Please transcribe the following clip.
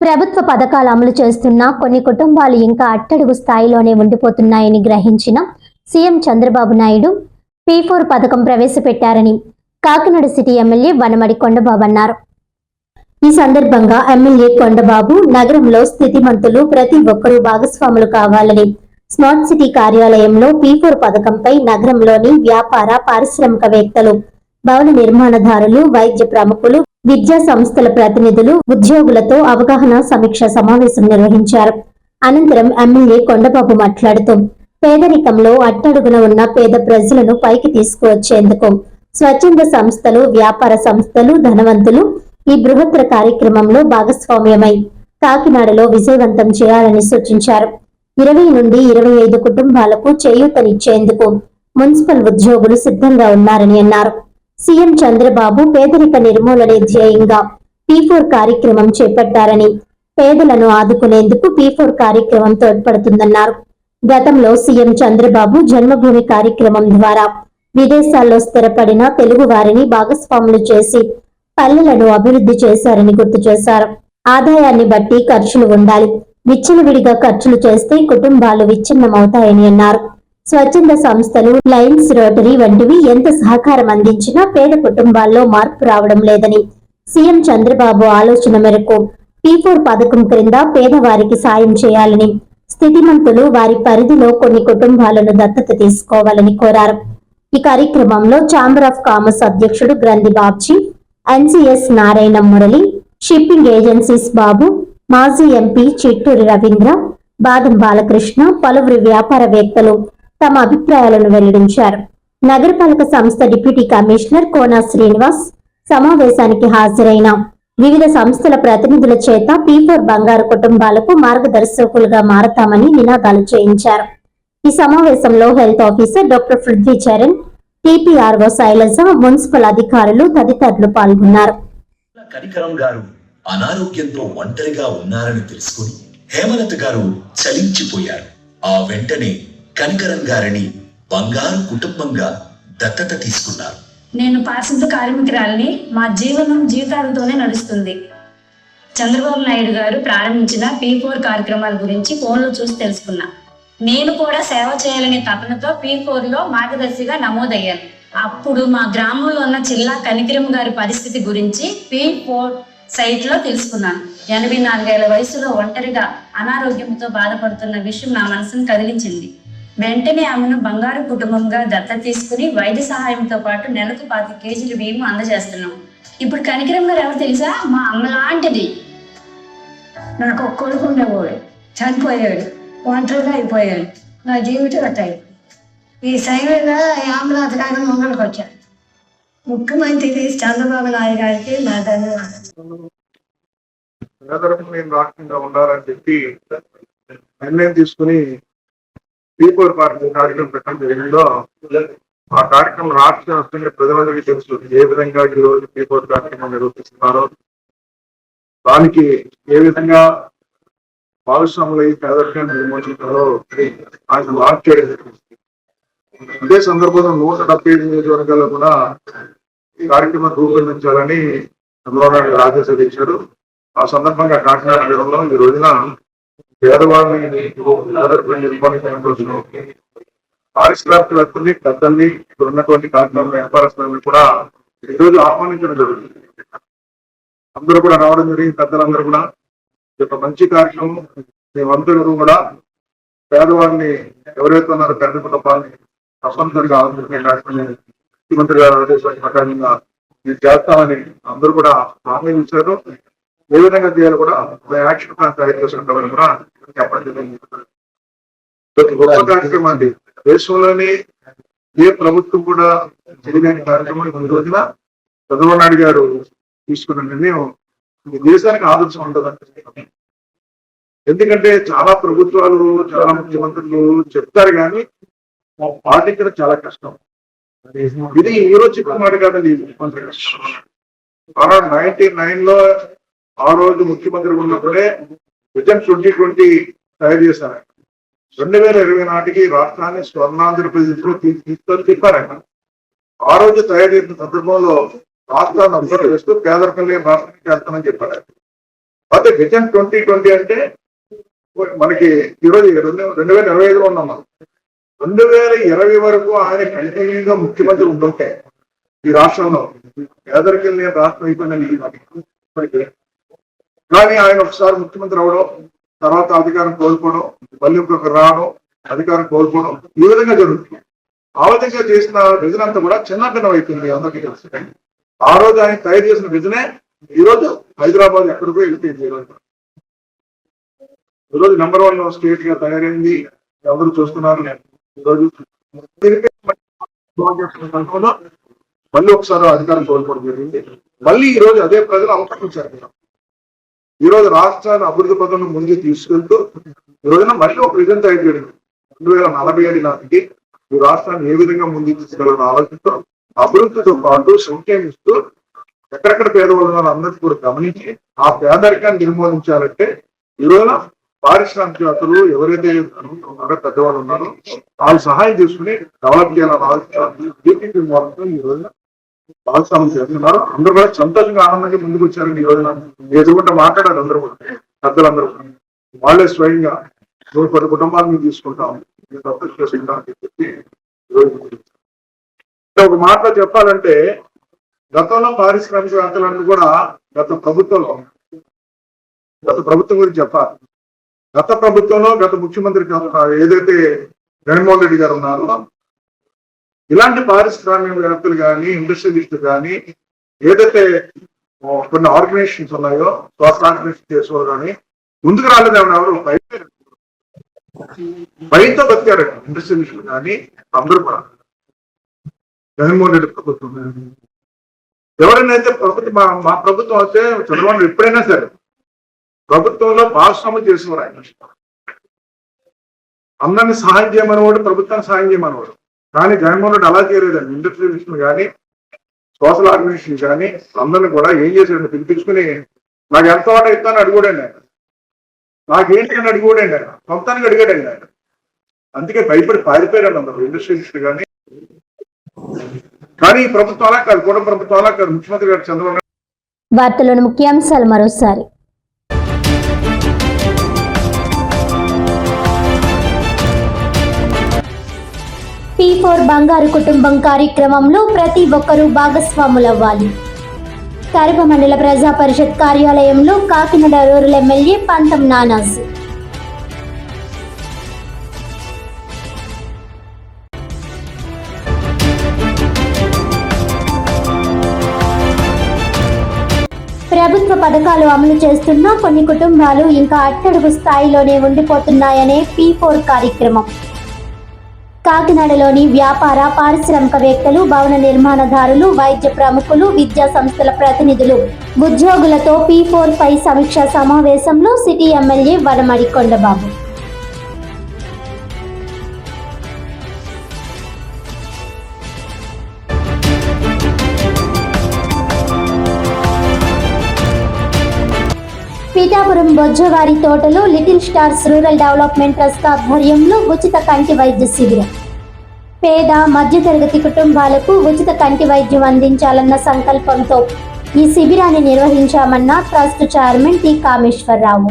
ప్రభుత్వ పథకాలు అమలు చేస్తున్న కొన్ని కుటుంబాలు ఇంకా అట్టడుగు స్థాయిలోనే ఉండిపోతున్నాయని గ్రహించిన CM Chandrababu Naidu P four పథకం ప్రవేశపెట్టారని కాకినాడ సిటీ ఎమ్మెల్యే వనమడి కొండబాబు అన్నారు. ఈ సందర్భంగా ఎమ్మెల్యే కొండబాబు నగరంలో స్థితిమంతులు ప్రతి ఒక్కరూ భాగస్వాములు కావాలని స్మార్ట్ సిటీ కార్యాలయంలో పీ ఫోర్ పథకంపై నగరంలోని వ్యాపార పారిశ్రామికవేత్తలు భవన నిర్మాణదారులు వైద్య ప్రముఖులు విద్యా సంస్థల ప్రతినిధులు ఉద్యోగులతో అవగాహన సమీక్ష సమావేశం నిర్వహించారు. అనంతరం ఎమ్మెల్యే కొండబాబు మాట్లాడుతూ పేదరికంలో అట్టడుగున ఉన్న పేద ప్రజలను పైకి తీసుకువచ్చేందుకు స్వచ్ఛంద సంస్థలు వ్యాపార సంస్థలు ధనవంతులు ఈ బృహత్తర కార్యక్రమంలో భాగస్వామ్యమై కాకినాడలో విజయవంతం చేయాలని సూచించారు. ఇరవై నుండి ఇరవై ఐదు కుటుంబాలకు చేయూతనిచ్చేందుకు మున్సిపల్ ఉద్యోగులు సిద్ధంగా ఉన్నారని అన్నారు. సీఎం చంద్రబాబు పేదరిక నిర్మూలనే ధ్యేయంగా పీ ఫోర్ కార్యక్రమం చేపట్టారని పేదలను ఆదుకునేందుకు పీ ఫోర్ కార్యక్రమం తోడ్పడుతుందన్నారు. గతంలో సీఎం చంద్రబాబు జన్మభూమి కార్యక్రమం ద్వారా విదేశాల్లో స్థిరపడిన తెలుగు వారిని భాగస్వాములు చేసి పల్లెలను అభివృద్ధి చేశారని గుర్తు చేశారు. ఆదాయాన్ని బట్టి ఖర్చులు ఉండాలి విచ్చలవిడిగా ఖర్చులు చేస్తే కుటుంబాలు విచ్ఛిన్నమవుతాయని అన్నారు. స్వచ్ఛంద సంస్థలు లయన్స్ రోటరీ వంటివి ఎంత సహకారం అందించినా పేద కుటుంబాల్లో మార్పు రావడం లేదని సీఎం చంద్రబాబు ఆలోచన మేరకు పీ ఫోర్ పథకం క్రింద పేదవారికి సాయం చేయాలని స్థితిమంతులు వారి పరిధిలో కొన్ని కుటుంబాలను దత్తత తీసుకోవాలని కోరారు. ఈ కార్యక్రమంలో ఛాంబర్ ఆఫ్ కామర్స్ అధ్యక్షుడు Grandhi Babji NCS Narayana Murali shipping agencies Babu మాజీ ఎంపీ చిట్టూరి రవీంద్ర బాదం బాలకృష్ణ పలువురు వ్యాపారవేత్తలు తమ అభిప్రాయాలను వెల్లడించారు. నగరపాలక సంస్థ డిప్యూటీ కమిషనర్ కోనా శ్రీనివాస్ సమావేశానికి హాజరైన వివిధ సంస్థల ప్రతినిధుల చేత పీఫోర్ బంగారు కుటుంబాలకు మార్గదర్శకులుగా మారతామని నినాదాలు చేయించారు. ఈ సమావేశంలో health officer doctor Prithvi Charan TPRO Sailaja municipal అధికారులు తదితరులు పాల్గొన్నారు. గారు అనారోగ్యంతో ఒంటరిగా ఉన్నారని తెలుసుకుని హేమలత గారు చలించిపోయారు. ఆ వెంటనే కనకరన్ గారిని బంగారు కుటుంబంగా దత్తత తీసుకున్నారు. నేను పారిశుద్ధ కార్మికురాలిని మా జీవనం జీవితాలతోనే నడుస్తుంది. చంద్రబాబు నాయుడు గారు ప్రారంభించిన పీ ఫోర్ కార్యక్రమాల గురించి ఫోన్లో చూసి తెలుసుకున్నా. నేను కూడా సేవ చేయాలనే తపనతో పీ లో మార్గదర్శిగా నమోదయ్యాను. అప్పుడు మా గ్రామంలో ఉన్న చిల్లా కనికిరం గారి పరిస్థితి గురించి పీ ఫోర్ సైట్లో తెలుసుకున్నాను. ఎనభై నాలుగేళ్ళ వయసులో ఒంటరిగా అనారోగ్యంతో బాధపడుతున్న విషయం నా మనసును కదిలించింది. వెంటనే ఆమెను బంగారు కుటుంబంగా దత్త తీసుకుని వైద్య సహాయంతో పాటు నెలకు పాతి కేజీలు బియ్యం అందజేస్తున్నాం. ఇప్పుడు కనికరం గారు ఎవరు తెలుసా? మా అమ్మ లాంటిది. నాకు ఒక కొడుకు ఉండేవాడు. చనిపోయాడు. ఒంటరిగా అయిపోయాడు. నా జీవితం అట్టాయి ఈ సైన్యంగా ఆంబులాంత్ గారి ముంగళకి వచ్చాడు ముఖ్యమంత్రి చంద్రబాబు నాయుడు గారికి నా ధన్యవాదాలు. పేదలకు నేను రాకుండా ఉండాలని చెప్పి నిర్ణయం తీసుకుని పీపుల్ పార్టీ కార్యక్రమం పెట్టడం జరిగిందో ఆ కార్యక్రమం రాష్ట్ర వ్యాప్తంగా ప్రజలందరికీ తెలుసు. ఏ విధంగా ఈ రోజు పీపుల్ కార్యక్రమం నిర్వహిస్తున్నారో దానికి ఏ విధంగా భాగస్వాములు ఈ పేదరికాన్ని నిర్మూలించారో ఆయన లాంచ్ చేయడం అదే సందర్భంలో నూట డెబ్బై ఐదు నియోజకవర్గాల్లో కూడా ఈ కార్యక్రమం రూపొందించాలని చంద్రబాబు నాయుడు ఆదేశాలు ఇచ్చారు ఆ సందర్భంగా కాకినాడ నగరంలో ఈ రోజున పేదవాళ్ళని పేదరికం నిర్మాణం కోసం పెద్దల్ని ఇక్కడ ఉన్నటువంటి కార్యక్రమం వ్యాపారస్తులను కూడా ఈరోజు రోజు ఆహ్వానించడం జరుగుతుంది. అందరూ కూడా రావడం జరిగింది పెద్దలందరూ కూడా. ఒక మంచి కార్యక్రమం. మేమందరూ కూడా పేదవాళ్ళని ఎవరైతే ఉన్నారో పెద్ద కుటుంబాన్ని తప్పనిసరిగా ఆదుకునే ముఖ్యమంత్రి గారు ఆదేశాల ప్రకారంగా ఇది చేస్తామని అందరూ కూడా హామీ ఇచ్చారు ఏ విధంగా చేయాలి కూడా యాక్షన్ ప్లాన్ తయారు చేసుకుంటామని కూడా చెప్పడం జరిగింది. గొప్ప కార్యక్రమం అండి. దేశంలోని ఏ ప్రభుత్వం కూడా చేయలేని కార్యక్రమం ఈ రోజున చంద్రబాబు నాయుడు గారు తీసుకున్న నిర్ణయం దేశానికి ఆదర్శం ఉంటుంది ఎందుకంటే చాలా ప్రభుత్వాలు చాలా ముఖ్యమంత్రులు చెప్తారు కానీ పాటించడం చాలా కష్టం. ఇది ఈ రోజు చెప్పిన మాట కాదండి. ముఖ్యమంత్రి గారు నైన్టీ నైన్లో ఆ రోజు ముఖ్యమంత్రి ఉన్నప్పుడే విజన్ ట్వంటీ ట్వంటీ తయారు చేశారు. రెండు వేల ఇరవై నాటికి రాష్ట్రాన్ని స్వర్ణాంధ్రప్రదేశ్లో తీసుకొని చెప్పారు ఆ రోజు తయారు చేసిన సందర్భంలో రాష్ట్రాన్ని అబ్జర్వ్ చేస్తూ పేదరికం లేని రాష్ట్రానికి వెళ్తామని చెప్పారు. అయితే విజన్ ట్వంటీ ట్వంటీ అంటే మనకి ఈరోజు రెండు రెండు వేల ఇరవై ఐదులో ఉన్నాం మనం. రెండు వేల ఇరవై వరకు ఆయన కంటిన్యూగా ముఖ్యమంత్రి ఉంటుంటే ఈ రాష్ట్రంలో పేదరికం లేని రాష్ట్రం అయిపోయిన ఇప్పటికీ కానీ ఆయన ఒకసారి ముఖ్యమంత్రి అవడం తర్వాత అధికారం కోల్పోవడం మళ్ళీ ఇంకొక రావడం అధికారం కోల్పోవడం ఈ విధంగా జరుగుతుంది. ఆ విధంగా చేసిన విజన్ అంతా కూడా చిన్నభిన్నం అయిపోయింది అందరికీ తెలుసు. ఆ రోజు ఆయన తయారు చేసిన విజనే ఈ రోజు హైదరాబాద్ ఎక్కడికో వెళ్తే ఈ రోజు. నెంబర్ వన్ స్టేట్గా తయారైంది ఎవరు చూస్తున్నారు? ఈ రోజు మళ్ళీ ఒకసారి అధికారం కోల్పోవడం జరిగింది. మళ్ళీ ఈ రోజు అదే ప్రజలు అవకాశం అవకాశించారు ఈ రోజు రాష్ట్రాన్ని అభివృద్ధి పథంలో ముందుకు తీసుకెళ్తూ ఈ రోజున మళ్ళీ ఒక విజన్ తయారు చేయడం. రెండు వేల నలభై ఏడు నాటికి ఈ రాష్ట్రాన్ని ఏ విధంగా ముందుకు తీసుకెళ్ళాలని ఆలోచిస్తూ అభివృద్ధితో పాటు సంక్షేమిస్తూ ఎక్కడెక్కడ పేదవాళ్ళు ఉన్నారో అందరికీ కూడా గమనించి ఆ పేదరికాన్ని నిర్మూలించాలంటే ఈ రోజున పారిశ్రామికవేత్తలు ఎవరైతే ఉన్నారో పెద్దవాళ్ళు ఉన్నారో వాళ్ళు సహాయం చేసుకుని డెవలప్ చేయాలని ఆలోచించాలి ఈ రోజున భాగస్వామ్యం చేస్తున్నారు. అందరూ కూడా సంతోషంగా ఆనందంగా ముందుకు వచ్చారండి ఈ రోజున. ఎదుగుంటే మాట్లాడారు అందరూ కూడా. పెద్దలందరూ కూడా. వాళ్ళే స్వయంగా నూరు పది కుటుంబాలను తీసుకుంటాం. చేసుకుంటాం అని చెప్పి రోజు ఒక మాటలో చెప్పాలంటే గతంలో పారిశ్రామికవేత్తలను కూడా గత ప్రభుత్వంలో గత ప్రభుత్వం గురించి చెప్పాలి. గత ప్రభుత్వంలో గత ముఖ్యమంత్రి ఏదైతే జగన్మోహన్ రెడ్డి గారు ఉన్నారో ఇలాంటి పారిశ్రామికవేత్తలు కానీ ఇండస్ట్రియలిస్టులు కానీ ఏదైతే కొన్ని ఆర్గనైజేషన్స్ ఉన్నాయో స్వాస్థ ఆర్గనైజేషన్ చేసేవారు కానీ ముందుకు రాలేదు ఎవరు ఎవరు బయట భయంతో బతికారు ఇండస్ట్రియలిస్టులు కానీ అందరూ కూడా. జగన్మోహన్ రెడ్డి ప్రభుత్వం ఎవరైనా అయితే ప్రభుత్వం మా మా ప్రభుత్వం అయితే చంద్రబాబు ఎప్పుడైనా సరే ప్రభుత్వంలో భాగస్వామ్యం చేసేవారు ఆయన. అందరిని సహాయం చేయమనేవాడు ప్రభుత్వానికి సహాయం చేయమనేవాడు. కానీ జగన్మోహన్ రెడ్డి అలా చేయలేదండి. ఇండస్ట్రియలిస్ట్ కానీ సోషల్ ఆర్గనైజేషన్ కానీ అందరిని కూడా ఏం చేశాడు పిలిపించుకుని నాకు ఎంత వాటా ఇస్తాను అడుగుడండి ఆయన. నాకేంటి అని అడుగుడండి ఆయన. సొంతానికి అడిగాడండి ఆయన. అందుకే భయపడి పారిపోయాడు అందరూ. ఇండస్ట్రియలిస్ట్ కానీ కానీ ఈ ప్రభుత్వం అలా కాదు. కూడా ప్రభుత్వం అలా కాదు. ముఖ్యమంత్రి గారు చంద్రబాబు వార్తలను ముఖ్యాంశాలు మరోసారి. పీ ఫోర్ బంగారు కుటుంబం కార్యక్రమంలో ప్రతి ఒక్కరూ భాగస్వాములవ్వాలి. కరప మండల ప్రజా పరిషత్ కార్యాలయంలో కాకినాడ రూరల్ ఎమ్మెల్యే పంతం నానాజ్. ప్రభుత్వ పథకాలు అమలు చేస్తున్న కొన్ని కుటుంబాలు ఇంకా అట్టడుగు స్థాయిలోనే ఉండిపోతున్నాయనే పీ ఫోర్ కార్యక్రమం. కాకినాడలోని వ్యాపార పారిశ్రామికవేత్తలు భవన నిర్మాణదారులు వైద్య ప్రముఖులు విద్యా సంస్థల ప్రతినిధులు. ఉద్యోగులతో పీ ఫోర్ ఫైవ్ సమీక్షా సమావేశంలో సిటీ ఎమ్మెల్యే వనమడి కొండబాబు. అనంతపురం బొజ్జవారి తోటలో little stars rural development trust ఆధ్వర్యంలో ఉచిత కంటి వైద్య శిబిరం. పేద మధ్యతరగతి కుటుంబాలకు ఉచిత కంటి వైద్యం అందించాలన్న సంకల్పంతో ఈ శిబిరాన్ని నిర్వహించామన్న ట్రస్ట్ చైర్మన్ టి కామేశ్వరరావు.